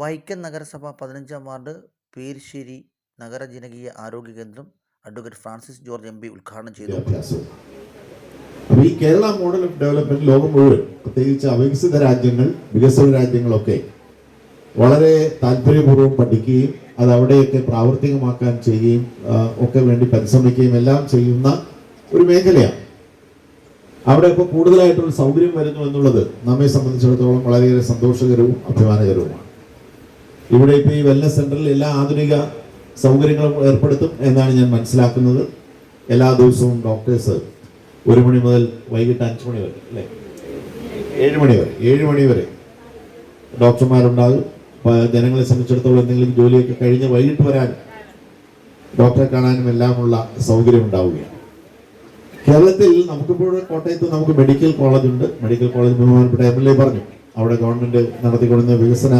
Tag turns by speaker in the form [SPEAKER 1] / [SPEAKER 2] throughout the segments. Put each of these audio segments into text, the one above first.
[SPEAKER 1] വൈക്കം നഗരസഭ പതിനഞ്ചാം വാർഡ് പേരിശ്ശേരി നഗര ജനകീയ ആരോഗ്യ കേന്ദ്രം advocate Francis George M P ഉദ്ഘാടനം ചെയ്തു.
[SPEAKER 2] വിദ്യാഭ്യാസവും അപ്പൊ ഈ കേരള മോഡൽ ഓഫ് ഡെവലപ്മെന്റ് ലോകം മുഴുവൻ പ്രത്യേകിച്ച് അവികസിത രാജ്യങ്ങൾ വികസന രാജ്യങ്ങളൊക്കെ വളരെ താല്പര്യപൂർവം പഠിക്കുകയും അത് അവിടെയൊക്കെ പ്രാവർത്തികമാക്കാൻ ചെയ്യുകയും ഒക്കെ വേണ്ടി പരിശ്രമിക്കുകയും എല്ലാം ചെയ്യുന്ന ഒരു മേഖലയാണ്. അവിടെ ഇപ്പോൾ കൂടുതലായിട്ടൊരു സൗകര്യം വരുന്നു എന്നുള്ളത് നമ്മെ സംബന്ധിച്ചിടത്തോളം വളരെയേറെ സന്തോഷകരവും അഭിമാനകരവുമാണ്. ഇവിടെ ഇപ്പോൾ ഈ വെൽനസ് സെന്ററിൽ എല്ലാ ആധുനിക സൗകര്യങ്ങളും ഏർപ്പെടുത്തും എന്നാണ് ഞാൻ മനസ്സിലാക്കുന്നത്. എല്ലാ ദിവസവും ഡോക്ടേഴ്സ് ഒരു മണി മുതൽ വൈകിട്ട് അഞ്ച് മണി വരെ അല്ലേ? ഏഴ് മണി വരെ ഏഴ് മണി വരെ ഡോക്ടർമാരുണ്ടാകും. ജനങ്ങളെ സംബന്ധിച്ചിടത്തോളം എന്തെങ്കിലും ജോലിയൊക്കെ കഴിഞ്ഞ് വൈകിട്ട് വരാനും ഡോക്ടറെ കാണാനും എല്ലാമുള്ള സൗകര്യം ഉണ്ടാവുകയാണ്. കേരളത്തിൽ നമുക്കിപ്പോൾ കോട്ടയത്ത് നമുക്ക് മെഡിക്കൽ കോളേജ് ഉണ്ട്. മെഡിക്കൽ കോളേജ് ബഹുമാനപ്പെട്ട എം എൽ എ പറഞ്ഞു. അവിടെ ഗവൺമെന്റ് നടത്തിക്കൊടുന്ന വികസന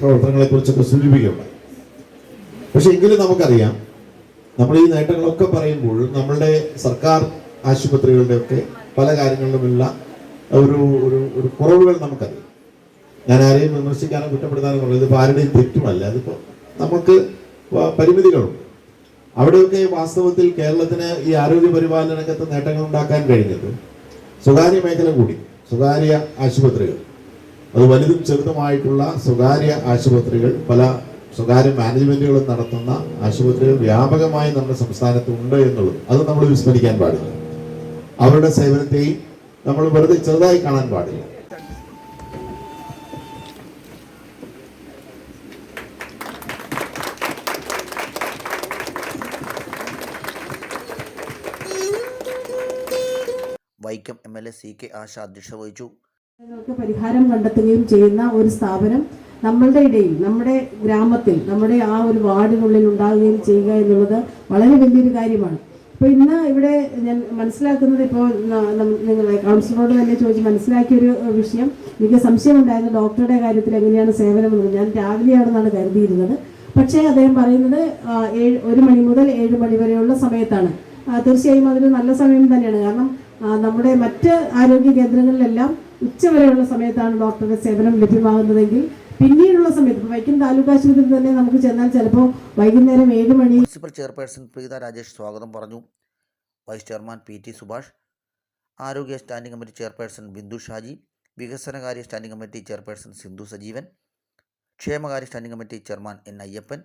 [SPEAKER 2] പ്രവർത്തനങ്ങളെ കുറിച്ച് സൂചിപ്പിക്കുകയുണ്ടായി പക്ഷെ എങ്കിലും നമുക്കറിയാം നമ്മൾ ഈ നേട്ടങ്ങളൊക്കെ പറയുമ്പോൾ നമ്മളുടെ സർക്കാർ ആശുപത്രികളുടെയൊക്കെ പല കാര്യങ്ങളിലുമുള്ള ഒരു ഒരു ഒരു കുറവുകൾ നമുക്കറിയാം. ഞാൻ ആരെയും വിമർശിക്കാനോ കുറ്റപ്പെടുത്താനോ പറയുന്നത് ഇപ്പോൾ ആരുടെയും തെറ്റുമല്ല. അതിപ്പോൾ നമുക്ക് പരിമിതികളുണ്ട്. അവിടെയൊക്കെ വാസ്തവത്തിൽ കേരളത്തിന് ഈ ആരോഗ്യ പരിപാലന രംഗത്ത് നേട്ടങ്ങൾ ഉണ്ടാക്കാൻ കഴിഞ്ഞത് സ്വകാര്യ മേഖല കൂടി സ്വകാര്യ ആശുപത്രികൾ. അത് വലുതും ചെറുതുമായിട്ടുള്ള സ്വകാര്യ ആശുപത്രികൾ പല സ്വകാര്യ മാനേജ്മെന്റുകളും നടത്തുന്ന ആശുപത്രികൾ വ്യാപകമായി നമ്മുടെ സംസ്ഥാനത്ത് ഉണ്ട് എന്നുള്ളത്. അത് നമ്മൾ വിസ്മരിക്കാൻ പാടില്ല. അവരുടെ സേവനത്തെയും നമ്മൾ വെറുതെ ചെറുതായി കാണാൻ പാടില്ല.
[SPEAKER 1] Vaikom M L A C K Asha അധ്യക്ഷ വഹിച്ചു.
[SPEAKER 3] ങ്ങൾക്ക് പരിഹാരം കണ്ടെത്തുകയും ചെയ്യുന്ന ഒരു സ്ഥാപനം നമ്മളുടെ ഇടയിൽ നമ്മുടെ ഗ്രാമത്തിൽ നമ്മുടെ ആ ഒരു വാർഡിനുള്ളിൽ ഉണ്ടാകുകയും ചെയ്യുക എന്നുള്ളത് വളരെ വലിയൊരു കാര്യമാണ്. അപ്പോൾ ഇന്ന് ഇവിടെ ഞാൻ മനസ്സിലാക്കുന്നത് ഇപ്പോൾ നിങ്ങളെ കൗൺസിലറോട് തന്നെ ചോദിച്ച് മനസ്സിലാക്കിയ ഒരു വിഷയം. എനിക്ക് സംശയമുണ്ടായിരുന്നു ഡോക്ടറുടെ കാര്യത്തിൽ എങ്ങനെയാണ് സേവനം എന്നുള്ളത് ഞാൻ രാവിലെയാണെന്നാണ് കരുതിയിരുന്നത്. പക്ഷേ അദ്ദേഹം പറയുന്നത് ഏഴ് ഒരു മണി മുതൽ ഏഴ് മണി വരെയുള്ള സമയത്താണ്. തീർച്ചയായും അതൊരു നല്ല സമയം തന്നെയാണ്. കാരണം നമ്മുടെ മറ്റ് ആരോഗ്യ കേന്ദ്രങ്ങളിലെല്ലാം ഉച്ചവരെയുള്ള സമയത്താണ് ഡോക്ടറുടെ സേവനം ലഭ്യമാകുന്നതെങ്കിൽ പിന്നീടുള്ള സമയത്ത് വൈക്കം താലൂക്ക് ആശുപത്രിയിൽ തന്നെ നമുക്ക് ചെന്നാൽ ചിലപ്പോൾ വൈകുന്നേരം ഏഴ് മണി
[SPEAKER 1] മുനിസിപ്പൽ ചെയർപേഴ്സൺ പ്രീത രാജേഷ് സ്വാഗതം പറഞ്ഞു. Vice chairman P T Subhash ആരോഗ്യ standing committee chairperson Bindu Shaji വികസനകാര്യ standing committee chairperson Sindhu Sajeevan ക്ഷേമകാര്യ standing committee chairman N Ayyappan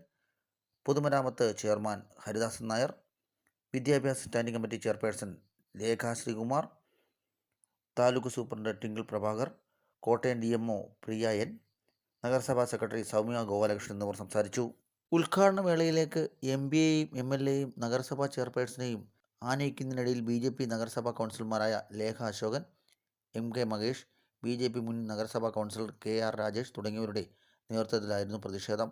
[SPEAKER 1] പൊതുമരാമത്ത് ചെയർമാൻ ഹരിദാസൻ നായർ വിദ്യാഭ്യാസ standing committee chairperson Lekha Sreekumar taluk superintendent Tinkle Prabhakar Kottayam D M O Priya N നഗരസഭാ secretary Soumya Gopalakrishnan എന്നിവർ സംസാരിച്ചു. ഉദ്ഘാടന വേളയിലേക്ക് M P എയും എം എൽ എയും നഗരസഭാ ചെയർപേഴ്സണെയും ആനയിക്കുന്നതിനിടയിൽ ബി ജെ പി നഗരസഭാ കൗൺസിലർമാരായ Lekha Ashokan M K Mahesh B J P മുൻ നഗരസഭാ കൗൺസിലർ കെ ആർ രാജേഷ് തുടങ്ങിയവരുടെ നേതൃത്വത്തിലായിരുന്നു പ്രതിഷേധം.